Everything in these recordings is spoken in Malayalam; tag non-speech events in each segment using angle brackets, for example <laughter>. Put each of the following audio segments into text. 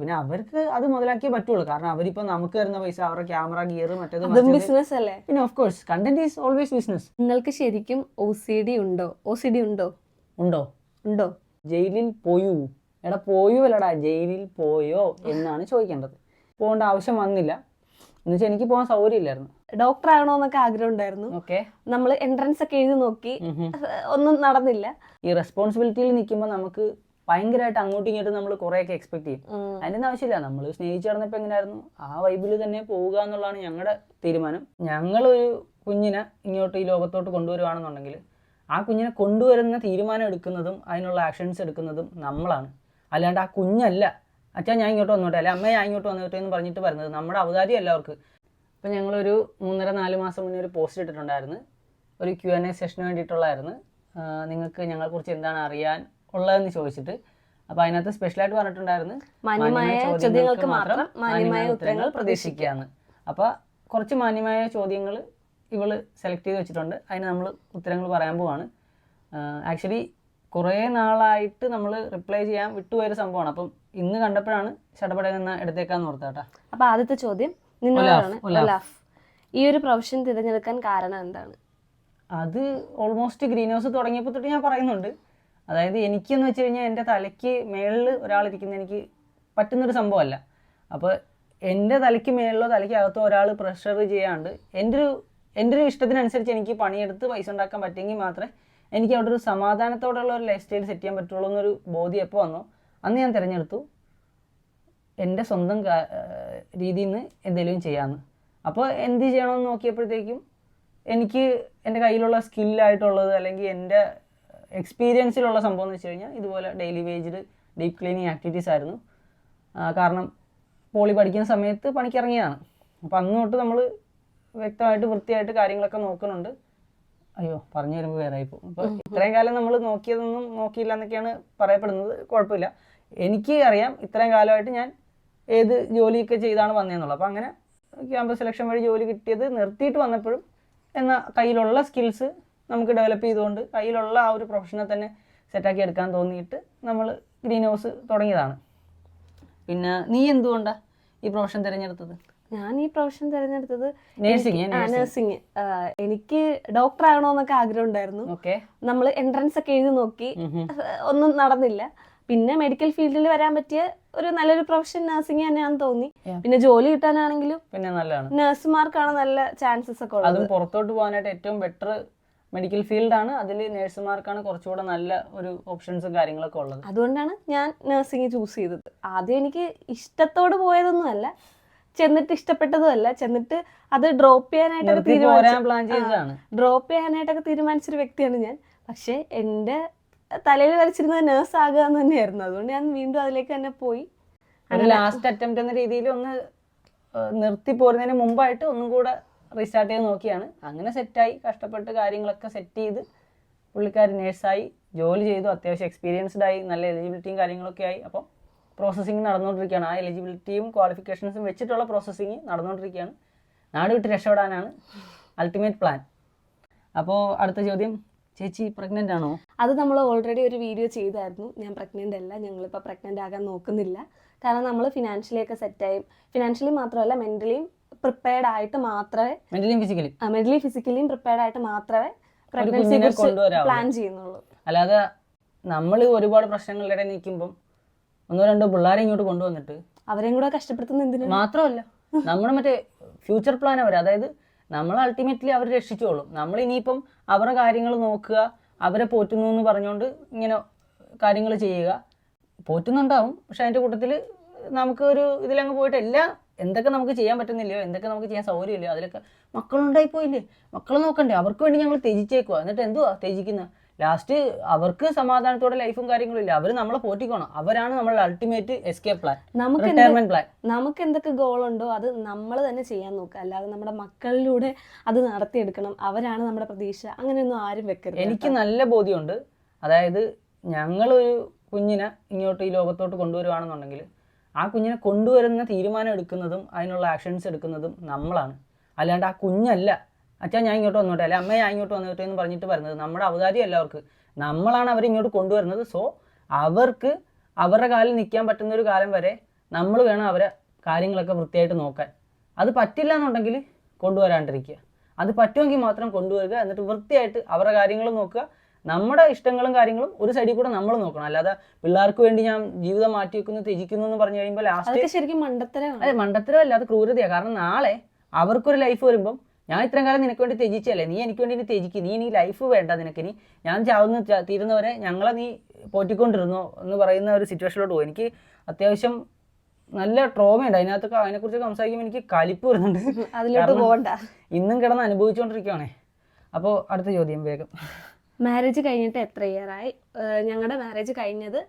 പിന്നെ അവർക്ക് അത് മുതലാക്കിയേ പറ്റുള്ളൂ. കാരണം അവരിപ്പോ നമുക്ക് തരുന്ന പൈസ അവരുടെ ക്യാമറ ഗിയർ മറ്റേത് ബിസിനസ് അല്ലേ? പിന്നെ of course content is always business നിങ്ങൾക്ക് ശരിക്കും ഒ സി ഡി ഉണ്ടോ? ഒ സി ഡി ഉണ്ടോ? ഉണ്ടോ? ഉണ്ടോ? ജയിലിൽ പോയൂ. എടാ പോയോ അല്ലടാ ജയിലിൽ പോയോ എന്നാണ് ചോദിക്കേണ്ടത്. പോകേണ്ട ആവശ്യം വന്നില്ല. എന്നുവെച്ചാൽ എനിക്ക് പോകാൻ സൗകര്യമില്ലായിരുന്നു. ഡോക്ടർ ആകണോ എന്നൊക്കെ ആഗ്രഹം ഉണ്ടായിരുന്നു. ഓക്കെ. നമ്മൾ എൻട്രൻസ് ഒക്കെ എഴുതി നോക്കി. ഒന്നും നടന്നില്ല. ഈ റെസ്പോൺസിബിലിറ്റിയിൽ നിൽക്കുമ്പോൾ നമുക്ക് ഭയങ്കരമായിട്ട് അങ്ങോട്ടും ഇങ്ങോട്ടും നമ്മൾ കുറേയൊക്കെ എക്സ്പെക്ട് ചെയ്യും. അതിന്റെ ആവശ്യമില്ല. നമ്മൾ സ്നേഹിച്ച് നടന്നപ്പോൾ എങ്ങനെയായിരുന്നു? ആ വൈബിൽ തന്നെ പോവുക എന്നുള്ളതാണ് ഞങ്ങളുടെ തീരുമാനം. ഞങ്ങളൊരു കുഞ്ഞിനെ ഇങ്ങോട്ട് ഈ ലോകത്തോട്ട് കൊണ്ടുവരുവാണെന്നുണ്ടെങ്കിൽ ആ കുഞ്ഞിനെ കൊണ്ടുവരുന്ന തീരുമാനം എടുക്കുന്നതും അതിനുള്ള ആക്ഷൻസ് എടുക്കുന്നതും നമ്മളാണ്. അല്ലാണ്ട് ആ കുഞ്ഞല്ല അച്ഛാ ഞാൻ ഇങ്ങോട്ട് വന്നോട്ടെ അല്ലെ അമ്മ ഞാൻ ഇങ്ങോട്ട് വന്നോട്ടെ എന്ന് പറഞ്ഞിട്ട് വരുന്നത് നമ്മുടെ അവതാരം എല്ലാവർക്ക് ഇപ്പം ഞങ്ങളൊരു മൂന്നര നാല് മാസം മുന്നേ ഒരു പോസ്റ്റ് ഇട്ടിട്ടുണ്ടായിരുന്നു. ഒരു ക്യു എൻ എ സെഷന് വേണ്ടിയിട്ടുള്ളതായിരുന്നു നിങ്ങൾക്ക് ഞങ്ങളെക്കുറിച്ച് എന്താണ് അറിയാൻ ഉള്ളതെന്ന് ചോദിച്ചിട്ട് അപ്പൊ അതിനകത്ത് സ്പെഷ്യലായിട്ട് പറഞ്ഞിട്ടുണ്ടായിരുന്നു മാന്യമായ ചോദ്യങ്ങൾക്ക് മാത്രം മാന്യമായ ഉത്തരങ്ങൾ പ്രതീക്ഷിക്കുകയാണ്. അപ്പൊ കുറച്ച് മാന്യമായ ചോദ്യങ്ങൾ ഇവൾ സെലക്ട് ചെയ്ത് വെച്ചിട്ടുണ്ട്. അതിന് നമ്മൾ ഉത്തരങ്ങൾ പറയാൻ പോവാണ്. ആക്ച്വലി കുറേ നാളായിട്ട് നമ്മൾ റിപ്ലൈ ചെയ്യാൻ വിട്ടുപോയൊരു സംഭവമാണ്. അപ്പം ഇന്ന് കണ്ടപ്പോഴാണ് ചടപട നിന്ന് എടുത്തേക്കാന്ന് ഓർത്താട്ടാ അപ്പൊ ആദ്യത്തെ ചോദ്യം ഈ ഒരു പ്രൊഫഷൻ തിരഞ്ഞെടുക്കാൻ കാരണം എന്താണ്? അത് ഓൾമോസ്റ്റ് ഗ്രീൻ ഹൗസ് തുടങ്ങിയപ്പോൾ തൊട്ട് ഞാൻ പറയുന്നുണ്ട്. അതായത് എനിക്കെന്ന് വെച്ച് കഴിഞ്ഞാൽ എന്റെ തലയ്ക്ക് മേളിൽ ഒരാളിരിക്കുന്ന എനിക്ക് പറ്റുന്നൊരു സംഭവമല്ല. അപ്പോൾ എന്റെ തലയ്ക്ക് മേളിലോ തലയ്ക്ക് അകത്തോ ഒരാൾ പ്രഷർ ചെയ്യാണ്ട് എന്റെ ഒരു എന്റെ ഒരു ഇഷ്ടത്തിനനുസരിച്ച് എനിക്ക് പണിയെടുത്ത് പൈസ ഉണ്ടാക്കാൻ പറ്റുമെങ്കിൽ മാത്രമേ എനിക്ക് അവിടെ ഒരു സമാധാനത്തോടുള്ള ഒരു ലൈഫ് സ്റ്റൈൽ സെറ്റ് ചെയ്യാൻ പറ്റുള്ളൂ എന്നൊരു ബോധ്യം എപ്പോൾ വന്നോ അന്ന് ഞാൻ തിരഞ്ഞെടുത്തു. എന്റെ സ്വന്തം രീതിയിൽ നിന്ന് എന്തെങ്കിലും ചെയ്യാമെന്ന് അപ്പോൾ എന്ത് ചെയ്യണമെന്ന് നോക്കിയപ്പോഴത്തേക്കും എനിക്ക് എന്റെ കയ്യിലുള്ള സ്കില്ലായിട്ടുള്ളത് അല്ലെങ്കിൽ എന്റെ എക്സ്പീരിയൻസിലുള്ള സംഭവം എന്ന് വെച്ച് കഴിഞ്ഞാൽ ഇതുപോലെ daily waged deep cleaning activities ആയിരുന്നു. കാരണം പോളി പഠിക്കുന്ന സമയത്ത് പണിക്കിറങ്ങിയതാണ് അപ്പോൾ അന്ന് തൊട്ട് നമ്മൾ വ്യക്തമായിട്ട് വൃത്തിയായിട്ട് കാര്യങ്ങളൊക്കെ നോക്കുന്നുണ്ട്. അയ്യോ പറഞ്ഞു വരുമ്പോൾ വേറെ ആയിപ്പോ അപ്പോൾ ഇത്രയും കാലം നമ്മൾ നോക്കിയതൊന്നും നോക്കിയില്ല എന്നൊക്കെയാണ് പറയപ്പെടുന്നത്. കുഴപ്പമില്ല. എനിക്ക് അറിയാം ഇത്രയും കാലമായിട്ട് ഞാൻ ഏത് ജോലിയൊക്കെ ചെയ്താണ് വന്നതെന്നുള്ളത് അപ്പോൾ അങ്ങനെ ക്യാമ്പസ് സെലക്ഷൻ വഴി ജോലി കിട്ടിയത് നിർത്തിയിട്ട് വന്നപ്പോഴും എന്ന കയ്യിലുള്ള സ്കിൽസ് നമുക്ക് ഡെവലപ്പ് ചെയ്തുകൊണ്ട് കയ്യിലുള്ള ആ ഒരു പ്രൊഫഷനെ തന്നെ സെറ്റാക്കി എടുക്കാൻ തോന്നിയിട്ട് നമ്മൾ ഗ്രീൻ ഹൗസ് തുടങ്ങിയതാണ്. പിന്നെ നീ എന്തുകൊണ്ടാണ് ഈ പ്രൊഫഷൻ തിരഞ്ഞെടുത്തത്? ഞാൻ ഈ പ്രൊഫഷൻ തിരഞ്ഞെടുത്തത് നേഴ്സിംഗ് നഴ്സിംഗ് എനിക്ക് ഡോക്ടർ ആകണോന്നൊക്കെ ആഗ്രഹം ഉണ്ടായിരുന്നു. നമ്മൾ എൻട്രൻസ് ഒക്കെ എഴുതി നോക്കി. ഒന്നും നടന്നില്ല. പിന്നെ മെഡിക്കൽ ഫീൽഡിൽ വരാൻ പറ്റിയ ഒരു നല്ലൊരു പ്രൊഫഷൻ നഴ്സിംഗ് തന്നെയാണെന്ന് തോന്നി. പിന്നെ ജോലി കിട്ടാനാണെങ്കിലും പിന്നെ നല്ലതാണ്. നഴ്സുമാർക്കാണ് നല്ല ചാൻസസ് ഒക്കെ ഉള്ളത്. പുറത്തോട്ട് പോകാനായിട്ട് ഏറ്റവും ബെറ്റർ മെഡിക്കൽ ഫീൽഡാണ് അതിൽ നേഴ്സുമാർക്കാണ് കുറച്ചുകൂടെ നല്ല ഒരു ഓപ്ഷൻസും കാര്യങ്ങളൊക്കെ ഉള്ളത്. അതുകൊണ്ടാണ് ഞാൻ നഴ്സിംഗ് ചൂസ് ചെയ്തത്. ആദ്യം എനിക്ക് ഇഷ്ടത്തോട് പോയതൊന്നുമല്ല ചെന്നിട്ട് ഇഷ്ടപ്പെട്ടതുമല്ല ചെന്നിട്ട് അത് ഡ്രോപ്പ് ചെയ്യാനായിട്ടൊക്കെ തീരുമാനിച്ചതാണ് ഡ്രോപ്പ് ചെയ്യാനായിട്ടൊക്കെ തീരുമാനിച്ചൊരു വ്യക്തിയാണ് ഞാൻ. പക്ഷേ എന്റെ തലയിൽ വരച്ചിരുന്നത് നേഴ്സ് ആകുക എന്ന് തന്നെയായിരുന്നു. അതുകൊണ്ട് ഞാൻ വീണ്ടും അതിലേക്ക് തന്നെ പോയി. ലാസ്റ്റ് അറ്റംപ്റ്റ് എന്ന രീതിയിൽ ഒന്ന് നിർത്തി പോരുന്നതിന് മുമ്പായിട്ട് ഒന്നും കൂടെ റീസ്റ്റാർട്ട് ചെയ്ത് നോക്കിയാണ്. അങ്ങനെ സെറ്റായി കഷ്ടപ്പെട്ട് കാര്യങ്ങളൊക്കെ സെറ്റ് ചെയ്ത് പുള്ളിക്കാരി നേഴ്സായി ജോലി ചെയ്തു. അത്യാവശ്യം എക്സ്പീരിയൻസ്ഡ് ആയി. നല്ല എലിജിബിലിറ്റിയും കാര്യങ്ങളൊക്കെ ആയി. അപ്പം പ്രോസസ്സിങ് നടന്നുകൊണ്ടിരിക്കുകയാണ്. ആ എലിജിബിലിറ്റിയും ക്വാളിഫിക്കേഷൻസും വെച്ചിട്ടുള്ള പ്രോസസ്സിങ് നടന്നുകൊണ്ടിരിക്കുകയാണ്. നാട് വിട്ട് രക്ഷപ്പെടാനാണ് അൾട്ടിമേറ്റ് പ്ലാൻ അപ്പോൾ അടുത്ത ചോദ്യം. ചേച്ചി പ്രഗ്നന്റ് ആണോ? അത് നമ്മൾ ഓൾറെഡി ഒരു വീഡിയോ ചെയ്തായിരുന്നു. ഞാൻ പ്രഗ്നന്റ് അല്ല. ഞങ്ങളിപ്പോൾ പ്രഗ്നന്റ് ആകാൻ നോക്കുന്നില്ല. കാരണം നമ്മൾ ഫിനാൻഷ്യലി ഒക്കെ സെറ്റായി ഫിനാൻഷ്യലി മാത്രമല്ല മെന്റലിയും പ്രിപ്പയർഡ് ആയിട്ട് മാത്രമേ മെന്റലി ഫിസിക്കലി മെന്റലി ഫിസിക്കലിയും പ്രിപ്പയർഡ് ആയിട്ട് മാത്രമേ പ്രഗ്നൻസിയെ കുറിച്ച് പ്ലാൻ ചെയ്യുന്നുള്ളൂ. അല്ലാതെ നമ്മൾ ഒരുപാട് പ്രശ്നങ്ങളുടെ ഇടയിൽ നിൽക്കുമ്പോൾ ഒന്നോ രണ്ടോ പിള്ളേരെ ഇങ്ങോട്ട് കൊണ്ടുവന്നിട്ട് അവരെയും കൂടെ കഷ്ടപ്പെടുത്തുന്ന എന്തിനും മാത്രമല്ല നമ്മുടെ മറ്റേ ഫ്യൂച്ചർ പ്ലാൻ അവർ അതായത് നമ്മൾ അൾട്ടിമേറ്റ്ലി അവർ രക്ഷിച്ചോളും. നമ്മൾ ഇനിയിപ്പം അവരുടെ കാര്യങ്ങൾ നോക്കുക അവരെ പോറ്റുന്നു എന്ന് പറഞ്ഞുകൊണ്ട് ഇങ്ങനെ കാര്യങ്ങൾ ചെയ്യുക. പോറ്റുന്നുണ്ടാവും പക്ഷെ അതിന്റെ കൂട്ടത്തിൽ നമുക്ക് ഒരു ഇതിലങ്ങ് പോയിട്ട് എല്ലാം എന്തൊക്കെ നമുക്ക് ചെയ്യാൻ പറ്റുന്നില്ലയോ എന്തൊക്കെ നമുക്ക് ചെയ്യാൻ സൗകര്യമില്ലയോ അതിലൊക്കെ മക്കളുണ്ടായി പോയില്ലേ മക്കളെ നോക്കണ്ടേ അവർക്ക് വേണ്ടി ഞങ്ങൾ ത്യജിച്ചേക്കുക എന്നിട്ട് എന്തുവാ ത്യജിക്കുന്ന? ലാസ്റ്റ് അവർക്ക് സമാധാനത്തോടെ ലൈഫും കാര്യങ്ങളും ഇല്ല. അവർ നമ്മളെ പോറ്റിക്കോണം. അവരാണ് നമ്മളുടെ അൾട്ടിമേറ്റ് എസ്കേപ്പ് പ്ലാൻ നമുക്ക് പ്ലാൻ നമുക്ക് എന്തൊക്കെ ഗോൾ ഉണ്ടോ അത് നമ്മൾ തന്നെ ചെയ്യാൻ നോക്കുക. അല്ലാതെ നമ്മുടെ മക്കളിലൂടെ അത് നടത്തിയെടുക്കണം. അവരാണ് നമ്മുടെ പ്രതീക്ഷ. അങ്ങനെയൊന്നും ആരും വെക്കരുത് എനിക്ക് നല്ല ബോധ്യമുണ്ട്. അതായത് ഞങ്ങളൊരു കുഞ്ഞിനെ ഇങ്ങോട്ട് ഈ ലോകത്തോട്ട് കൊണ്ടുവരുവാണെന്നുണ്ടെങ്കിൽ ആ കുഞ്ഞിനെ കൊണ്ടുവരുന്ന തീരുമാനം എടുക്കുന്നതും അതിനുള്ള ആക്ഷൻസ് എടുക്കുന്നതും നമ്മളാണ്. അല്ലാണ്ട് ആ കുഞ്ഞല്ല. അച്ഛാ ഞാൻ ഇങ്ങോട്ട് വന്നോട്ടെ. അല്ലെ അമ്മ ഞാൻ ഇങ്ങോട്ട് വന്നോട്ടെ എന്ന് പറഞ്ഞിട്ട് വരുന്നത് നമ്മുടെ അവതാരിയല്ല എല്ലാവർക്ക് നമ്മളാണ് അവരെ ഇങ്ങോട്ട് കൊണ്ടുവരുന്നത്. സോ അവർക്ക് അവരുടെ കാലിൽ നിൽക്കാൻ പറ്റുന്ന ഒരു കാലം വരെ നമ്മൾ വേണം അവരെ കാര്യങ്ങളൊക്കെ വൃത്തിയായിട്ട് നോക്കാൻ. അത് പറ്റില്ല എന്നുണ്ടെങ്കിൽ കൊണ്ടുവരാണ്ടിരിക്കുക. അത് പറ്റുമെങ്കിൽ മാത്രം കൊണ്ടുവരിക. എന്നിട്ട് വൃത്തിയായിട്ട് അവരുടെ കാര്യങ്ങൾ നോക്കുക. നമ്മുടെ ഇഷ്ടങ്ങളും കാര്യങ്ങളും ഒരു സൈഡിൽ കൂടെ നമ്മൾ നോക്കണം. അല്ലാതെ പിള്ളേർക്ക് വേണ്ടി ഞാൻ ജീവിതം മാറ്റി വെക്കുന്നു ത്യജിക്കുന്നു എന്ന് പറഞ്ഞു കഴിയുമ്പോൾ ലാസ്റ്റ് ശരിക്കും മണ്ടത്തരമാണ്. അതെ മണ്ടത്തരം അത് ക്രൂരതയാണ് കാരണം നാളെ അവർക്കൊരു ലൈഫ് വരുമ്പം ഞാൻ ഇത്രയും കാലം നിനക്ക് വേണ്ടി ത്യജിച്ചല്ലേ നീ എനിക്ക് വേണ്ടി ഇനി ത്യജിക്ക്. നീ ഇനി ലൈഫ് വേണ്ട നിനക്ക്. ഇനി ഞാൻ ചാവുന്ന തീരുന്നവരെ ഞങ്ങളെ നീ പോറ്റിക്കൊണ്ടിരുന്നോ എന്ന് പറയുന്ന ഒരു സിറ്റുവേഷനിലോട്ട് പോകും എനിക്ക് അത്യാവശ്യം നല്ല ട്രോമയുണ്ട് അതിനകത്തൊക്കെ അതിനെക്കുറിച്ച് സംസാരിക്കുമ്പോൾ എനിക്ക് കലിപ്പ് വരുന്നുണ്ട്. അതിലോട്ട് പോകണ്ട ഇന്നും കിടന്ന് അനുഭവിച്ചുകൊണ്ടിരിക്കുകയാണേ അപ്പോൾ അടുത്ത ചോദ്യം വേഗം. മാരേജ് കഴിഞ്ഞിട്ട് എത്ര ഇയറായി ഞങ്ങളുടെ മാരേജ് കഴിഞ്ഞത്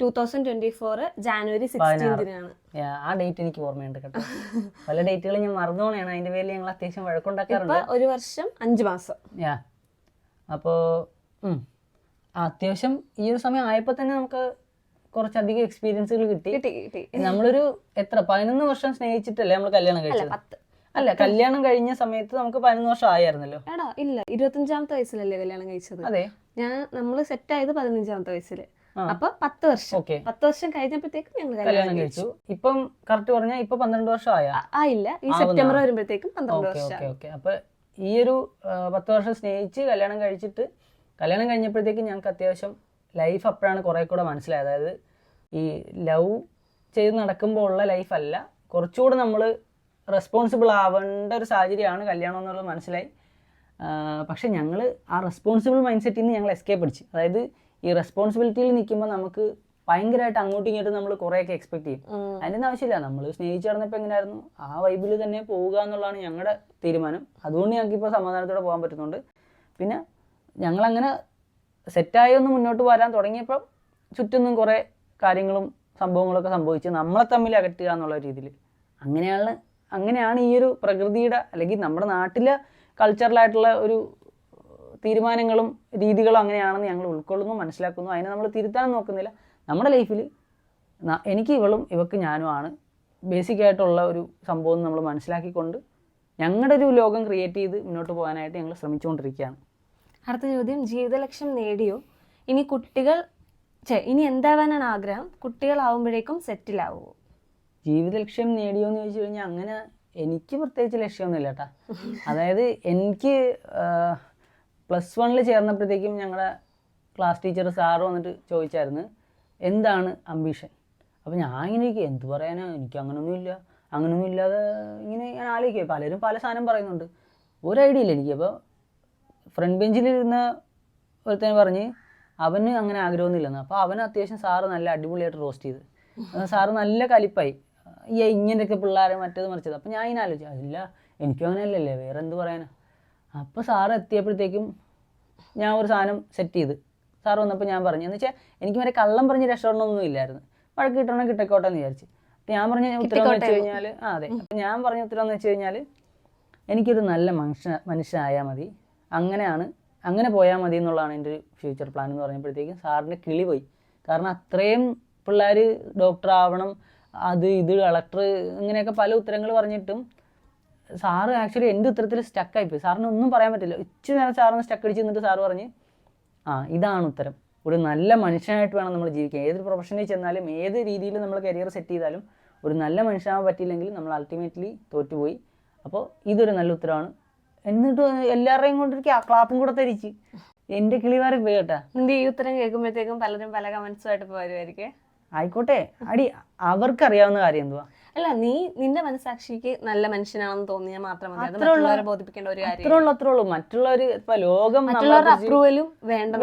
two thousand twenty four January സിക്സ്റ്റീൻത്തിനാണ് ആ ഡേറ്റ് എനിക്ക് ഓർമ്മയുണ്ട് കേട്ടോ. പല ഡേറ്റുകൾ ഞാൻ മറന്നുപോണേണ് അതിന്റെ പേരിൽ ഞങ്ങൾ അത്യാവശ്യം വഴക്കുണ്ടാക്കാറുണ്ട്. ഒരു വർഷം അഞ്ച് മാസം. യാ അപ്പോൾ അത്യാവശ്യം ഈ ഒരു സമയം ആയപ്പോൾ തന്നെ നമുക്ക് കുറച്ചധികം എക്സ്പീരിയൻസുകൾ കിട്ടി. കിട്ടി നമ്മളൊരു എത്ര? പതിനൊന്ന് വർഷം സ്നേഹിച്ചിട്ടല്ലേ നമ്മൾ കല്യാണം കഴിച്ചത്? അല്ല കല്യാണം കഴിഞ്ഞ സമയത്ത് നമുക്ക് പതിനൊന്ന് വർഷം ആയിരുന്നല്ലോ എടാ ഇല്ല ഇരുപത്തഞ്ചാമത്തെ വയസ്സിലല്ലേ കല്യാണം കഴിച്ചത്? അതെ. ഞാൻ നമ്മൾ സെറ്റ് ആയത് പതിനഞ്ചാമത്തെ വയസ്സിൽ. അപ്പൊ പത്ത് വർഷം. ഓക്കെ. പത്ത് വർഷം കഴിഞ്ഞപ്പോഴത്തേക്കും ഞങ്ങൾ കല്യാണം കഴിച്ചു. ഇപ്പം കറക്റ്റ് പറഞ്ഞാൽ ഇപ്പൊ പന്ത്രണ്ട് വർഷം ആയ? ആ- ആയില്ല ഈ സെപ്റ്റംബർ വരുമ്പോഴത്തേക്കും പന്ത്രണ്ട് വർഷം ഓക്കെ ഓക്കെ. അപ്പൊ ഈ ഒരു പത്ത് വർഷം സ്നേഹിച്ച് കല്യാണം കഴിച്ചിട്ട് കല്യാണം കഴിഞ്ഞപ്പോഴത്തേക്കും ഞങ്ങൾക്ക് അത്യാവശ്യം ലൈഫ് അപ്പോഴാണ് കുറെ കൂടെ മനസ്സിലായത്. അതായത് ഈ ലവ് ചെയ്ത് നടക്കുമ്പോൾ ഉള്ള ലൈഫ് അല്ല. കുറച്ചുകൂടെ നമ്മൾ റെസ്പോൺസിബിൾ ആവേണ്ട ഒരു സാഹചര്യമാണ് കല്യാണം എന്നുള്ളത് മനസ്സിലായി. പക്ഷേ ഞങ്ങൾ ആ റെസ്പോൺസിബിൾ മൈൻഡ് സെറ്റിൽ നിന്ന് ഞങ്ങൾ എസ്കേപ്പ് അടിച്ച്. അതായത് ഈ റെസ്പോൺസിബിലിറ്റിയിൽ നിൽക്കുമ്പോൾ നമുക്ക് ഭയങ്കരമായിട്ട് അങ്ങോട്ടും ഇങ്ങോട്ടും നമ്മൾ കുറേയൊക്കെ എക്സ്പെക്ട് ചെയ്യും. അതിന്റെ ഒന്നും ആവശ്യമില്ല. നമ്മൾ സ്നേഹിച്ച് നടന്നപ്പോൾ എങ്ങനെയായിരുന്നു? ആ വൈബിൽ തന്നെ പോവുക എന്നുള്ളതാണ് ഞങ്ങളുടെ തീരുമാനം. അതുകൊണ്ട് ഞങ്ങൾക്ക് ഇപ്പോൾ സമാധാനത്തോടെ പോകാൻ പറ്റുന്നുണ്ട്. പിന്നെ ഞങ്ങളങ്ങനെ സെറ്റായി ഒന്ന് മുന്നോട്ട് വരാൻ തുടങ്ങിയപ്പോൾ ചുറ്റും കുറേ കാര്യങ്ങളും സംഭവങ്ങളൊക്കെ സംഭവിച്ച് നമ്മളെ തമ്മിൽ അകറ്റുക എന്നുള്ള രീതിയിൽ അങ്ങനെയാണ് അങ്ങനെയാണ് ഈ ഒരു പ്രകൃതിയുടെ അല്ലെങ്കിൽ നമ്മുടെ നാട്ടിലെ കൾച്ചറലായിട്ടുള്ള ഒരു തീരുമാനങ്ങളും രീതികളും അങ്ങനെയാണെന്ന് ഞങ്ങൾ ഉൾക്കൊള്ളുന്നു മനസ്സിലാക്കുന്നു. അതിനെ നമ്മൾ തിരുത്താൻ നോക്കുന്നില്ല. നമ്മുടെ ലൈഫിൽ എനിക്ക് ഇവളും ഇവക്ക് ഞാനുമാണ് ആണ് ബേസിക് ആയിട്ടുള്ള ഒരു സംഭവം നമ്മൾ മനസ്സിലാക്കിക്കൊണ്ട് ഞങ്ങളുടെ ഒരു ലോകം ക്രിയേറ്റ് ചെയ്ത് മുന്നോട്ട് പോകാനായിട്ട് ഞങ്ങൾ ശ്രമിച്ചുകൊണ്ടിരിക്കുകയാണ്. അടുത്ത ചോദ്യം ജീവിത ലക്ഷ്യം നേടിയോ? ഇനി കുട്ടികൾ ഇനി എന്താവാനാണ് ആഗ്രഹം? കുട്ടികളാവുമ്പോഴേക്കും സെറ്റിൽ ആവുമോ ജീവിത ലക്ഷ്യം നേടിയോ എന്ന് ചോദിച്ചു കഴിഞ്ഞാൽ അങ്ങനെ എനിക്ക് പ്രത്യേകിച്ച് ലക്ഷ്യമൊന്നുമില്ല കേട്ടാ അതായത് എനിക്ക് പ്ലസ് വണ്ണിൽ ചേർന്നപ്പോഴത്തേക്കും ഞങ്ങളുടെ ക്ലാസ് ടീച്ചർ സാറ് വന്നിട്ട് ചോദിച്ചായിരുന്നു എന്താണ് അംബിഷൻ അപ്പോൾ ഞാൻ ഇങ്ങനെ എന്ത് പറയാനാ എനിക്ക് അങ്ങനൊന്നുമില്ല അങ്ങനൊന്നും ഇല്ലാതെ ഇങ്ങനെ ഞാൻ ആലോചിക്കുക പലരും പല സാധനം പറയുന്നുണ്ട്. ഒരു ഐഡിയ ഇല്ല എനിക്ക്. അപ്പോൾ ഫ്രണ്ട് ബെഞ്ചിലിരുന്ന ഒരുത്തനെ പറഞ്ഞ് അവന് അങ്ങനെ ആഗ്രഹമൊന്നുമില്ലെന്ന്. അപ്പോൾ അവൻ അത്യാവശ്യം സാറ് നല്ല അടിപൊളിയായിട്ട് റോസ്റ്റ് ചെയ്ത്. സാറ് നല്ല കലിപ്പായി. ഈ ഇങ്ങനെയൊക്കെ പിള്ളേരെ മറ്റേത് മറിച്ചത്. അപ്പോൾ ഞാൻ ഇങ്ങനെ ആലോചിച്ചു. അതില്ല എനിക്കും അങ്ങനെയല്ലല്ലേ വേറെ എന്ത് പറയാനാ? അപ്പോൾ സാറ് എത്തിയപ്പോഴത്തേക്കും ഞാൻ ഒരു സാധനം സെറ്റ് ചെയ്ത്. സാറ് വന്നപ്പോൾ ഞാൻ പറഞ്ഞു എന്ന് വെച്ചാൽ എനിക്ക് വരെ കള്ളം പറഞ്ഞ് രക്ഷപ്പെടണമൊന്നും ഇല്ലായിരുന്നു. വഴക്ക് കിട്ടണം കിട്ടക്കോട്ടെ എന്ന് വിചാരിച്ചു. ഞാൻ പറഞ്ഞ ഉത്തരം വെച്ച് കഴിഞ്ഞാൽ ആ അതെ. ഞാൻ പറഞ്ഞ ഉത്തരം എന്ന് വെച്ച് കഴിഞ്ഞാൽ എനിക്കൊരു നല്ല മനുഷ്യ മനുഷ്യനായാൽ മതി. അങ്ങനെയാണ് അങ്ങനെ പോയാൽ മതി എന്നുള്ളതാണ് എന്റെ ഒരു ഫ്യൂച്ചർ പ്ലാൻ എന്ന് പറഞ്ഞപ്പോഴത്തേക്കും സാറിന്റെ കിളി പോയി. കാരണം അത്രയും പിള്ളേർ ഡോക്ടർ ആവണം അത് ഇത് കളക്ടർ ഇങ്ങനെയൊക്കെ പല ഉത്തരങ്ങൾ പറഞ്ഞിട്ടും സാറ് ആക്ച്വലി എന്റെ ഉത്തരത്തിൽ സ്റ്റക്കായിപ്പോയി സാറിന് ഒന്നും പറയാൻ പറ്റില്ല. ഇച്ചിരി നേരം സാറിന് സ്റ്റക്ക് അടിച്ച് നിന്നിട്ട് സാറ് പറഞ്ഞ് ആ ഇതാണ് ഉത്തരം. ഒരു നല്ല മനുഷ്യനായിട്ട് വേണം നമ്മൾ ജീവിക്കാൻ. ഏതൊരു പ്രൊഫഷനിൽ ചെന്നാലും ഏത് രീതിയിൽ നമ്മൾ കരിയർ സെറ്റ് ചെയ്താലും ഒരു നല്ല മനുഷ്യനാവാൻ പറ്റിയില്ലെങ്കിൽ നമ്മൾ അൾട്ടിമേറ്റ്ലി തോറ്റുപോയി. അപ്പോൾ ഇതൊരു നല്ല ഉത്തരമാണ്. എന്നിട്ട് എല്ലാവരെയും കൊണ്ടിരിക്കുക ആ ക്ലാപ്പും കൂടെ തരിച്ച്. എന്റെ കിളിവാറി പോയി കേട്ടാ. ഈ ഉത്തരം കേൾക്കുമ്പോഴത്തേക്കും പലരും പല കമന്റ്സുമായിട്ട് വരുമായിരിക്കും ആയിക്കോട്ടെ. അടി അവർക്കറിയാവുന്ന കാര്യം എന്തുവാ? അല്ല നീ നിന്റെ മനസാക്ഷിക്ക് നല്ല മനുഷ്യനാണെന്ന് തോന്നിയാൽ മാത്രം മതി. അത് അത്രേ ഉള്ളൂ. മറ്റുള്ളവരെ ബോധിപ്പിക്കേണ്ട ഒരു കാര്യം അത്രേ ഉള്ളൂ അത്രേ ഉള്ളൂ മറ്റുള്ളവർ ലോകം മറ്റുള്ളവരുടെ അപ്രൂവലും വേണ്ട.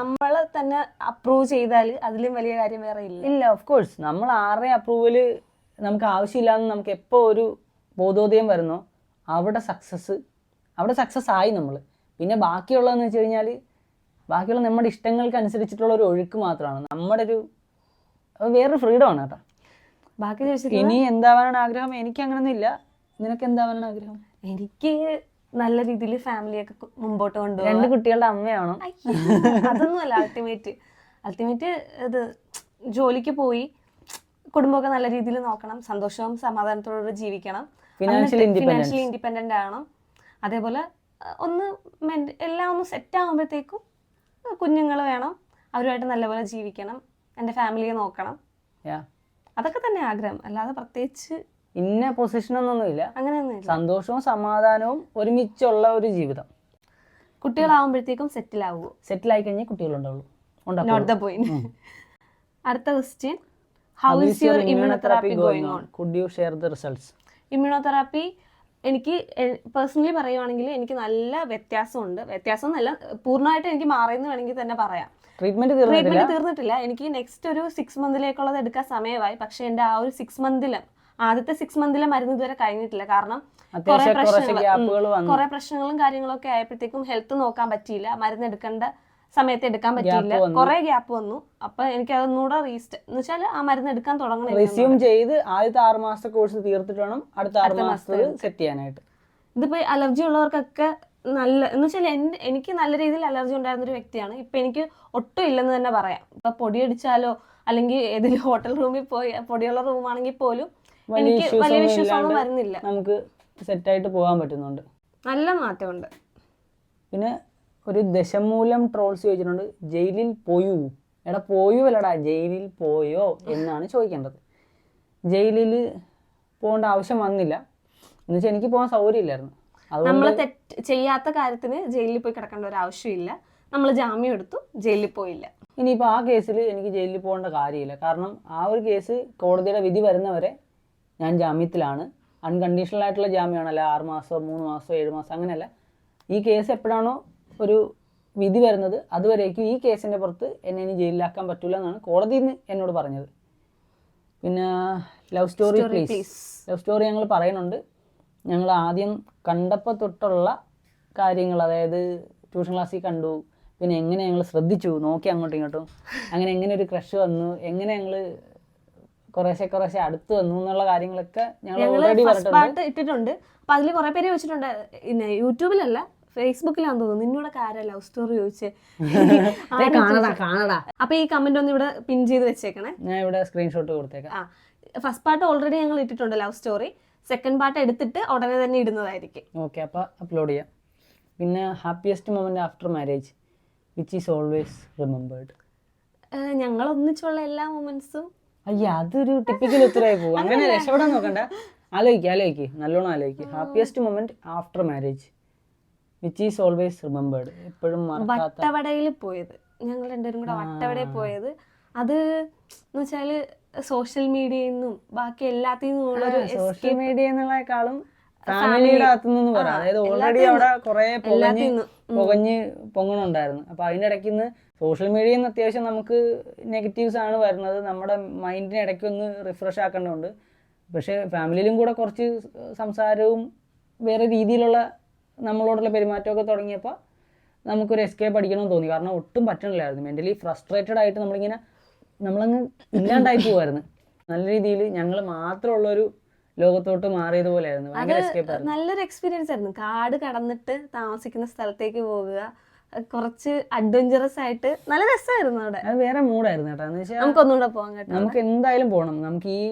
നമ്മൾ തന്നെ അപ്രൂവ് ചെയ്താൽ അതിലും വലിയ കാര്യം വേറെ ഇല്ല. ഇല്ല ഓഫ് കോഴ്സ് നമ്മൾ ആരുടെ അപ്രൂവൽ നമുക്ക് ആവശ്യമില്ലാന്ന് നമുക്ക് എപ്പോൾ ഒരു ബോധോദയം വരുന്നോ അവിടെ സക്സസ് അവിടെ സക്സസ് ആയി നമ്മൾ പിന്നെ ബാക്കിയുള്ളതെന്ന് വെച്ച് കഴിഞ്ഞാൽ ബാക്കിയുള്ള നമ്മുടെ ഇഷ്ടങ്ങൾക്ക് അനുസരിച്ചിട്ടുള്ള ഒരു ഒഴുക്ക് മാത്രമാണ്. നമ്മുടെ ഒരു അത് വേറൊരു ഫ്രീഡം ആണ് കേട്ടോ ബാക്കി ചോദിച്ചിട്ട് ഇനി എന്താവാനാണ് ആഗ്രഹം? എനിക്ക് അങ്ങനൊന്നും ഇല്ല നിനക്ക് എന്താവാനാണ് ആഗ്രഹം? എനിക്ക് നല്ല രീതിയിൽ ഫാമിലിയൊക്കെ മുമ്പോട്ട് കൊണ്ടുപോകും രണ്ട് കുട്ടികളുടെ അമ്മയാണോ? അതൊന്നുമല്ല അൾട്ടിമേറ്റ് അൾട്ടിമേറ്റ് ഇത് ജോലിക്ക് പോയി കുടുംബമൊക്കെ നല്ല രീതിയിൽ നോക്കണം സന്തോഷവും സമാധാനത്തോടെ ജീവിക്കണം. ഫിനാൻഷ്യലി ഇൻഡിപെൻഡന്റ് ആവണം. അതേപോലെ ഒന്ന് എല്ലാം ഒന്ന് സെറ്റ് ആകുമ്പോഴത്തേക്കും കുഞ്ഞുങ്ങൾ വേണം അവരുമായിട്ട് നല്ലപോലെ ജീവിക്കണം. എന്റെ ഫാമിലിയെ നോക്കണം. അതൊക്കെ തന്നെ ആഗ്രഹം. അല്ലാതെ പ്രത്യേകിച്ച് ഇന്ന പൊസിഷൻ പൊസിഷനൊന്നുമില്ല. അങ്ങനെയൊന്നുമില്ല. സന്തോഷവും സമാധാനവും ഒരുമിച്ചുള്ള ഒരു ജീവിതം. കുട്ടികളാവുമ്പോഴത്തേക്കും സെറ്റിൽ ആവുമോ സെറ്റിൽ ആയി കഴിഞ്ഞാൽ കുട്ടികളുണ്ടാവുള്ളൂ നോട്ട് ദ പോയിന്റ് അടുത്ത question how is your immunotherapy going on could you share the results immunotherapy എനിക്ക് പേഴ്സണലി പറയുവാണെങ്കിൽ എനിക്ക് നല്ല വ്യത്യാസമുണ്ട്. വ്യത്യാസം നല്ല പൂർണമായിട്ട് എനിക്ക് മാറിയെന്ന് വേണമെങ്കിൽ തന്നെ പറയാം. ട്രീറ്റ്മെന്റ് തീർന്നിട്ടില്ല? ട്രീറ്റ്മെന്റ് തീർന്നിട്ടില്ല. എനിക്ക് നെക്സ്റ്റ് ഒരു സിക്സ് മന്തിലേക്കുള്ളത് എടുക്കാൻ സമയമായി. പക്ഷെ എന്റെ ആ ഒരു സിക്സ് മന്തിലും ആദ്യത്തെ സിക്സ് മന്തിലെ മരുന്ന് ഇതുവരെ കഴിഞ്ഞിട്ടില്ല. കാരണം കുറെ പ്രശ്നങ്ങൾ കുറെ പ്രശ്നങ്ങളും കാര്യങ്ങളൊക്കെ ആയപ്പോഴത്തേക്കും ഹെൽത്ത് നോക്കാൻ പറ്റിയില്ല. മരുന്ന് എടുക്കേണ്ട സമയത്ത് എടുക്കാൻ പറ്റിയില്ല. കുറെ ഗ്യാപ്പ് വന്നു. അപ്പൊ എനിക്ക് അതൊന്നുകൂടെ റീസ്റ്റ് എന്ന് വെച്ചാൽ ആ മരുന്ന് എടുക്കാൻ തുടങ്ങണം റിസ്യൂം ചെയ്ത് ആദ്യത്തെ ആറ് മാസത്തെ കോഴ്സ് തീർത്തിട്ട് വേണം അടുത്ത ആറ് മാസത്തിൽ സെറ്റ് ചെയ്യാനായിട്ട്. ഇതിപ്പോ അലർജി ഉള്ളവർക്കൊക്കെ നല്ല എന്ന് വെച്ചാൽ എനിക്ക് നല്ല രീതിയിൽ അലർജി ഉണ്ടായിരുന്ന ഒരു വ്യക്തിയാണ്. ഇപ്പൊ എനിക്ക് ഒട്ടും ഇല്ലെന്ന് തന്നെ പറയാം. ഇപ്പൊ പൊടിയടിച്ചാലോ അല്ലെങ്കിൽ ഏതെങ്കിലും ഹോട്ടൽ റൂമിൽ പോയി പൊടിയുള്ള റൂമാണെങ്കിൽ പോലും എനിക്ക് വലിയ ഇഷ്യൂസ് ഒന്നും വരുന്നില്ല. നമുക്ക് സെറ്റ് ആയിട്ട് പോകാൻ പറ്റുന്നുണ്ട്. നല്ല മാറ്റമുണ്ട്. പിന്നെ ഒരു ദശമൂലം ട്രോൾസ് ചോദിച്ചിട്ടുണ്ട് ജയിലിൽ പോയൂ? എടാ പോയൂ അല്ലടാ ജയിലിൽ പോയോ? എന്നാണ് ചോദിക്കേണ്ടത്. ജയിലിൽ പോകേണ്ട ആവശ്യം വന്നില്ല. എന്ന് വെച്ചാൽ എനിക്ക് പോകാൻ സൗകര്യമില്ലായിരുന്നു. നമ്മൾ തെറ്റ് ചെയ്യാത്ത കാര്യത്തിന് ജയിലിൽ പോയി കിടക്കേണ്ട ഒരു ആവശ്യമില്ല. നമ്മൾ ജാമ്യം എടുത്തു ജയിലിൽ പോയില്ല. ഇനിയിപ്പോൾ ആ കേസിൽ എനിക്ക് ജയിലിൽ പോകേണ്ട കാര്യമില്ല. കാരണം ആ ഒരു കേസ് കോടതിയുടെ വിധി വരുന്നവരെ ഞാൻ ജാമ്യത്തിലാണ്. അൺകണ്ടീഷണൽ ആയിട്ടുള്ള ജാമ്യമാണല്ല? ആറ് മാസമോ മൂന്ന് മാസമോ ഏഴ് മാസം അങ്ങനെയല്ല. ഈ കേസ് എപ്പോഴാണോ ഒരു വിധി വരുന്നത് അതുവരേക്കും ഈ കേസിന്റെ പുറത്ത് എന്നെ ഇനി ജയിലിലാക്കാൻ പറ്റില്ല എന്നാണ് കോടതി എന്നോട് പറഞ്ഞത്. പിന്നെ love story please love story ഞങ്ങൾ പറയുന്നുണ്ട് ഞങ്ങൾ ആദ്യം കണ്ടപ്പോൾ തൊട്ടുള്ള കാര്യങ്ങൾ അതായത് ട്യൂഷൻ ക്ലാസ്സിൽ കണ്ടു. പിന്നെ എങ്ങനെ ഞങ്ങൾ ശ്രദ്ധിച്ചു? നോക്കി അങ്ങോട്ടും ഇങ്ങോട്ടും. അങ്ങനെ എങ്ങനെ ഒരു ക്രഷ് വന്നു? എങ്ങനെ ഞങ്ങൾ കുറേശ്ശെ കുറേശ്ശെ അടുത്ത് വന്നു എന്നുള്ള കാര്യങ്ങളൊക്കെ ഞങ്ങൾ ഓൾറെഡി പാർട്ട് ഇട്ടിട്ടുണ്ട്. അപ്പൊ അതിൽ കുറെ പേര് ചോദിച്ചിട്ടുണ്ട് പിന്നെ യൂട്യൂബിലല്ല ഫേസ്ബുക്കിലാന്ന് തോന്നുന്നു. നിന്നോടൊക്കെ ആരാ ലവ് സ്റ്റോറി ചോദിച്ചേ? <laughs> കാണടാ കാണടാ. അപ്പൊ ഈ കമന്റ് ഒന്ന് ഇവിടെ പിൻ ചെയ്ത് വെച്ചേക്കണേ. ഞാൻ ഇവിടെ സ്ക്രീൻഷോട്ട് കൊടുത്തേക്കാം. ഫസ്റ്റ് പാർട്ട് ഓൾറെഡി ഞങ്ങൾ ഇട്ടിട്ടുണ്ട് ലവ് സ്റ്റോറി സെക്കൻഡ് പാർട്ട് എടുത്തിട്ട് ഉടനെ തന്നെ ഇടുന്നതായിരിക്കും. ഓക്കെ അപ്പോൾ അപ്ലോഡ് ചെയ്യാം. പിന്നെ happiest moment after marriage which is always remembered ഞങ്ങൾ ഒന്നിച്ചുള്ള എല്ലാ മൊമെന്റ്സും അയ്യോ അതൊരു ടിപ്പിക്കൽ ഉത്തരമായി പോകും അങ്ങനെ രക്ഷപ്പെടാൻ നോക്കണ്ട. ആലോചിക്കുക ആലോചിക്കുക നല്ലോണം ആലോചിക്കുക happiest moment after marriage which is always remembered എപ്പോഴും വട്ടവടയിൽ പോയത്. ഞങ്ങൾ രണ്ടുപേരും കൂടെ വട്ടവടയിൽ പോയത്. അത് എന്ന് വെച്ചാൽ സോഷ്യൽ മീഡിയയിൽ നിന്നും ബാക്കി എല്ലാത്തിൽ ഒരു സോഷ്യൽ മീഡിയ എന്നുള്ളതിനേക്കാളും ഫാമിലിയുടെ അകത്തുനിന്ന് പറയാം. അതായത് ഓൾറെഡി അവിടെ കുറെ എല്ലാത്തിന്നും. പൊകഞ്ഞ് പൊങ്ങണുണ്ടായിരുന്നു. അപ്പൊ അതിന്റെ ഇടയ്ക്ക് നിന്ന് സോഷ്യൽ മീഡിയയിൽ നിന്ന് അത്യാവശ്യം നമുക്ക് നെഗറ്റീവ്സ് ആണ് വരുന്നത്. നമ്മുടെ മൈൻഡിനെ ഇടയ്ക്ക് ഒന്ന് റിഫ്രഷ് ആക്കേണ്ടതുണ്ട്. പക്ഷെ ഫാമിലിയിലും കൂടെ കുറച്ച് സംസാരവും വേറെ രീതിയിലുള്ള നമ്മളോടുള്ള പെരുമാറ്റമൊക്കെ തുടങ്ങിയപ്പോൾ നമുക്കൊരു എസ്കേപ്പ് അടിക്കണമെന്ന് തോന്നി. കാരണം ഒട്ടും പറ്റണില്ലായിരുന്നു. മെന്റലി ഫ്രസ്ട്രേറ്റഡ് ആയിട്ട് നമ്മളിങ്ങനെ നമ്മളങ്ങ് ഇല്ലാണ്ടായി പോവായിരുന്നു. നല്ല രീതിയിൽ ഞങ്ങൾ മാത്രമുള്ളൊരു ലോകത്തോട്ട് മാറിയതുപോലെയായിരുന്നു പോലെയായിരുന്നു. നല്ലൊരു എക്സ്പീരിയൻസ് ആയിരുന്നു. കാട് കടന്നിട്ട് താമസിക്കുന്ന സ്ഥലത്തേക്ക് പോകുക കുറച്ച് അഡ്വഞ്ചറസ് ആയിട്ട് നല്ല രസമായിരുന്നു അവിടെ. അത് വേറെ മൂഡായിരുന്നു കേട്ടോ. എന്ന് വെച്ചാൽ നമുക്കൊന്നുകൂടെ പോകാൻ കേട്ടോ. നമുക്ക് എന്തായാലും പോകണം നമുക്ക് ഈ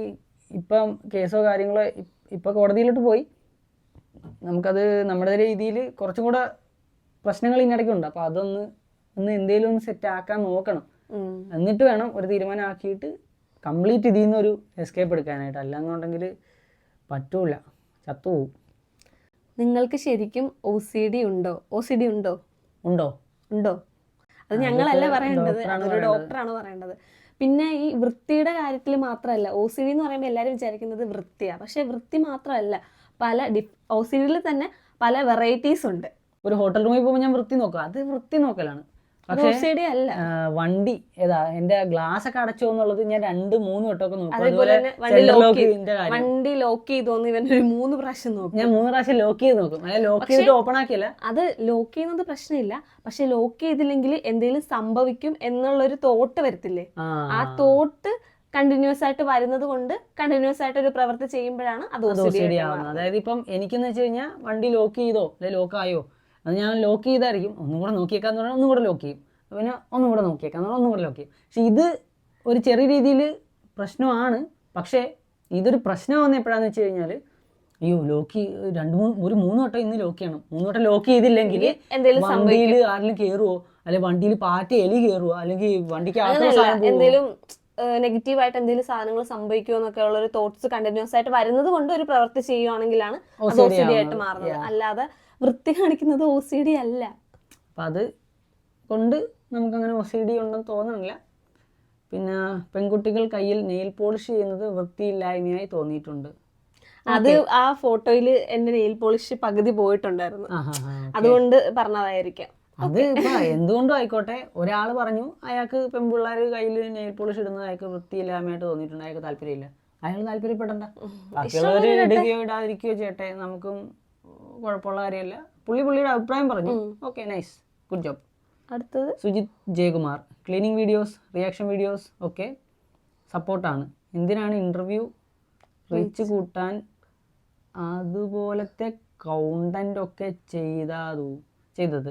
ഇപ്പം കേസോ കാര്യങ്ങളോ ഇപ്പൊ കോടതിയിലോട്ട് പോയി. നമുക്കത് നമ്മുടെ രീതിയിൽ കുറച്ചും കൂടെ പ്രശ്നങ്ങൾ ഉണ്ട്. അപ്പോൾ അതൊന്ന് ഒന്ന് എന്തെങ്കിലും ഒന്ന് സെറ്റ് ആക്കാൻ നോക്കണം. എന്നിട്ട് വേണം ഒരു തീരുമാനമാക്കിയിട്ട് കംപ്ലീറ്റ് ഇതിൽ നിന്നൊരു എസ്കേപ്പ് എടുക്കാനായിട്ട്. അല്ലാന്നുണ്ടെങ്കിൽ പറ്റൂല. ചത്തുപോകും നിങ്ങൾക്ക് ശരിക്കും ഒ സി ഡി ഉണ്ടോ? ഒ സി ഡി ഉണ്ടോ? ഉണ്ടോ? ഉണ്ടോ? അത് ഞങ്ങളല്ല പറയേണ്ടത്. ഡോക്ടറാണ് അതൊരു പറയേണ്ടത്. ഡോക്ടറാണ് പറയേണ്ടത്. പിന്നെ ഈ വൃത്തിയുടെ കാര്യത്തിൽ മാത്രമല്ല ഒ സി ഡി എന്ന് പറയുമ്പോൾ എല്ലാവരും വിചാരിക്കുന്നത് വൃത്തിയാണ് പക്ഷെ വൃത്തി മാത്രമല്ല പല ഡിഫ് ഒ സി ഡിയിൽ തന്നെ പല വെറൈറ്റീസ് ഉണ്ട്. ഒരു ഹോട്ടൽ റൂമിൽ പോകുമ്പോൾ ഞാൻ വൃത്തി നോക്കുക അത് വൃത്തി നോക്കലാണ്. വണ്ടി. ഏതാ എന്റെ ഗ്ലാസ് ഒക്കെ അടച്ചോ എന്നുള്ളത് ഞാൻ രണ്ട് മൂന്ന് വട്ടമൊക്കെ നോക്കും. വണ്ടി ലോക്ക് ചെയ്തോന്ന് ഇവൻ ഒരു മൂന്ന് പ്രാവശ്യം നോക്കും. ഞാൻ മൂന്ന് പ്രാവശ്യം ലോക്ക് ചെയ്ത് നോക്കും. അല്ലെ ലോക്ക് ചെയ്തിട്ട് ഓപ്പൺ ആക്കിയല്ല. അത് ലോക്ക് ചെയ്യുന്നത് പ്രശ്നമില്ല. പക്ഷെ ലോക്ക് ചെയ്തില്ലെങ്കിൽ എന്തെങ്കിലും സംഭവിക്കും എന്നുള്ളൊരു തോട്ട് വരത്തില്ലേ? ആ. തോട്ട് കണ്ടിന്യൂസ് ആയിട്ട് വരുന്നത് കൊണ്ട് കണ്ടിന്യൂസ് ആയിട്ട് ഒരു പ്രവൃത്തി ചെയ്യുമ്പോഴാണ് അത് അതായത് ഇപ്പം എനിക്കെന്ന് വെച്ച് കഴിഞ്ഞാൽ വണ്ടി ലോക്ക് ചെയ്തോ അല്ലെ ലോക്ക് ആയോ അത് ഞാൻ ലോക്ക് ചെയ്തായിരിക്കും. ഒന്നും കൂടെ നോക്കിയേക്കാന്ന് പറഞ്ഞാൽ ഒന്നും കൂടെ ലോക്ക് ചെയ്യും. പിന്നെ ഒന്നും കൂടെ നോക്കിയേക്കാന്ന് പറഞ്ഞാൽ ഒന്നും കൂടെ ലോക്ക് ചെയ്യും. പക്ഷെ ഇത് ഒരു ചെറിയ രീതിയിൽ പ്രശ്നമാണ്. പക്ഷേ ഇതൊരു പ്രശ്നം വന്ന എപ്പോഴാന്ന് വെച്ച് കഴിഞ്ഞാൽ അയ്യോ ലോക്ക് രണ്ട് മൂന്ന് ഒരു മൂന്ന് വട്ടം ഇന്ന് ലോക്ക് ചെയ്യണം. മൂന്ന് വട്ടം ലോക്ക് ചെയ്തില്ലെങ്കിൽ എന്തെങ്കിലും വണ്ടിയിൽ ആരെങ്കിലും കയറുവോ അല്ലെങ്കിൽ വണ്ടിയിൽ പാറ്റ എലി കയറുവോ അല്ലെങ്കിൽ വണ്ടിക്ക് എന്തെങ്കിലും നെഗറ്റീവ് ആയിട്ട് എന്തെങ്കിലും നെഗറ്റീവായിട്ട് എന്തെങ്കിലും സാധനങ്ങൾ സംഭവിക്കുമോ എന്നൊക്കെ ഉള്ള ഒരു തോട്ട്സ് കണ്ടിന്യൂസ് ആയിട്ട് വരുന്നത് കൊണ്ട് ഒരു പ്രവൃത്തി ചെയ്യുവാണെങ്കിലാണ് അത് മാറുന്നത്. അല്ലാതെ വൃത്തി കാണിക്കുന്നത് ഒ സി ഡി അല്ല. അപ്പം അത് കൊണ്ട് നമുക്കങ്ങനെ ഒ സി ഡി ഉണ്ടെന്ന് തോന്നണില്ല. പിന്നെ പെൺകുട്ടികൾ കയ്യിൽ നെയിൽ പോളിഷ് ചെയ്യുന്നത് വൃത്തിയില്ലായ്മയായി തോന്നിയിട്ടുണ്ട്. അത് ആ ഫോട്ടോയിൽ എന്റെ നെയിൽ പോളിഷ് പകുതി പോയിട്ടുണ്ടായിരുന്നു. അതുകൊണ്ട് പറഞ്ഞതായിരിക്കാം. അത് എന്തുകൊണ്ടും ആയിക്കോട്ടെ. ഒരാൾ പറഞ്ഞു അയാൾക്ക് പെൺപിള്ളേർ കയ്യിൽ നെയിൽ പോളിഷ് ഇടുന്നത് അയാൾക്ക് വൃത്തിയില്ലായ്മയായിട്ട് തോന്നിയിട്ടുണ്ട്. അയാൾക്ക് താല്പര്യമില്ല. അയാൾ താല്പര്യപ്പെടണ്ട. ബാക്കിയുള്ളവർ ഇടുകയോ ഇടാതിരിക്കുകയോ ചെയ്യട്ടെ. നമുക്കും കുഴപ്പമുള്ള കാര്യമല്ല. പുള്ളി പുള്ളിയുടെ അഭിപ്രായം പറഞ്ഞു. ഓക്കെ നൈസ് ഗുഡ് ജോബ് അടുത്തത്? Sujith Jayakumar. Cleaning videos reaction videos ഒക്കെ സപ്പോർട്ടാണ് എന്തിനാണ് ഇന്റർവ്യൂ റീച്ച് കൂട്ടാൻ അതുപോലത്തെ കൗണ്ടന്റ് ഒക്കെ ചെയ്താതു. ചെയ്തത്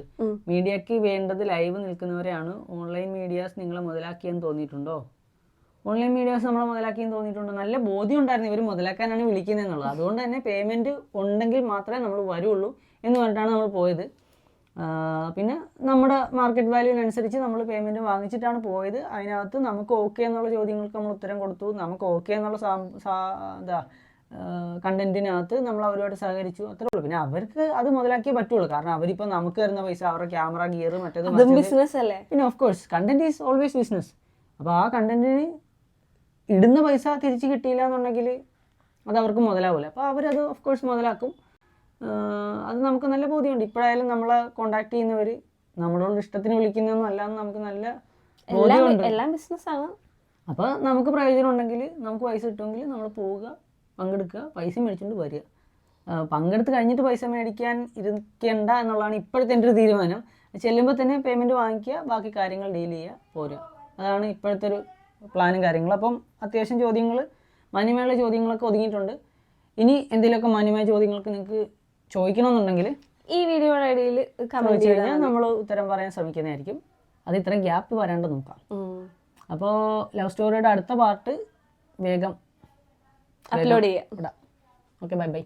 മീഡിയക്ക് വേണ്ടത് ലൈവ് നിൽക്കുന്നവരെയാണ് ഓൺലൈൻ മീഡിയാസ് നിങ്ങളെ മുതലാക്കിയെന്ന് തോന്നിയിട്ടുണ്ടോ? ഓൺലൈൻ മീഡിയാസ് നമ്മൾ മുതലാക്കിയെന്ന് തോന്നിയിട്ടുണ്ട്. നല്ല ബോധ്യം ഉണ്ടായിരുന്നു ഇവർ മുതലാക്കാനാണ് വിളിക്കുന്നത് എന്നുള്ളത് അതുകൊണ്ട് തന്നെ പേയ്മെന്റ് ഉണ്ടെങ്കിൽ മാത്രമേ നമ്മൾ വരുള്ളൂ എന്ന് പറഞ്ഞിട്ടാണ് നമ്മൾ പോയത്. പിന്നെ നമ്മുടെ മാർക്കറ്റ് വാല്യൂവിനനുസരിച്ച് നമ്മൾ പേയ്മെന്റ് വാങ്ങിച്ചിട്ടാണ് പോയത്. അതിനകത്ത് നമുക്ക് ഓക്കെ എന്നുള്ള ചോദ്യങ്ങൾക്ക് നമ്മൾ ഉത്തരം കൊടുത്തു. നമുക്ക് ഓക്കെ എന്നുള്ള എന്താ കണ്ടന്റിനകത്ത് നമ്മൾ അവരുമായിട്ട് സഹകരിച്ചു. അത്രേ ഉള്ളൂ. പിന്നെ അവർക്ക് അത് മുതലാക്കിയേ പറ്റുള്ളൂ. കാരണം അവരിപ്പോൾ നമുക്ക് തരുന്ന പൈസ അവരുടെ ക്യാമറ ഗിയർ മറ്റേത് ബിസിനസ് അല്ലേ? പിന്നെ of course content is always business അപ്പോൾ ആ കണ്ടന്റിന് ഇടുന്ന പൈസ തിരിച്ച് കിട്ടിയില്ല എന്നുണ്ടെങ്കിൽ അത് അവർക്ക് മുതലാവില്ല അപ്പോൾ അവരത് ഓഫ് കോഴ്സ് മുതലാക്കും. അത് നമുക്ക് നല്ല ബോധ്യമുണ്ട്. ഇപ്പോഴായാലും നമ്മളെ കോണ്ടാക്ട് ചെയ്യുന്നവർ നമ്മളോട് ഇഷ്ടത്തിന് വിളിക്കുന്നതൊന്നും അല്ല നമുക്ക് നല്ല എല്ലാം ബോധ്യമുണ്ട്. എല്ലാം ബിസിനസ് ആണ്. അപ്പോൾ നമുക്ക് പ്രയോജനം ഉണ്ടെങ്കിൽ നമുക്ക് പൈസ കിട്ടുമെങ്കിൽ നമ്മൾ പോവുക പങ്കെടുക്കുക പൈസ മേടിച്ചുകൊണ്ട് വരിക. പങ്കെടുത്ത് കഴിഞ്ഞിട്ട് പൈസ മേടിക്കാൻ ഇരിക്കേണ്ട എന്നുള്ളതാണ് ഇപ്പോഴത്തെ എന്റെ ഒരു തീരുമാനം. ചെല്ലുമ്പോൾ തന്നെ പേയ്മെന്റ് വാങ്ങിക്കുക ബാക്കി കാര്യങ്ങൾ ഡീൽ ചെയ്യുക പോരുക. അതാണ് ഇപ്പോഴത്തെ ഒരു പ്ലാനും കാര്യങ്ങളും. അപ്പം അത്യാവശ്യം ചോദ്യങ്ങൾ മാന്യമായുള്ള ചോദ്യങ്ങളൊക്കെ ഒതുങ്ങിയിട്ടുണ്ട്. ഇനി എന്തെങ്കിലുമൊക്കെ മാന്യമായ ചോദ്യങ്ങൾക്ക് നിങ്ങൾക്ക് ചോദിക്കണമെന്നുണ്ടെങ്കിൽ ഈ വീഡിയോയുടെ ഇടയിൽ ചോദിച്ചു കഴിഞ്ഞാൽ നമ്മൾ ഉത്തരം പറയാൻ ശ്രമിക്കുന്നതായിരിക്കും. അത് ഇത്രയും ഗ്യാപ്പ് വരാണ്ട് നോക്കാം. അപ്പോൾ ലവ് സ്റ്റോറിയുടെ അടുത്ത പാർട്ട് വേഗം അപ്ലോഡ് ചെയ്യാം. Okay bye bye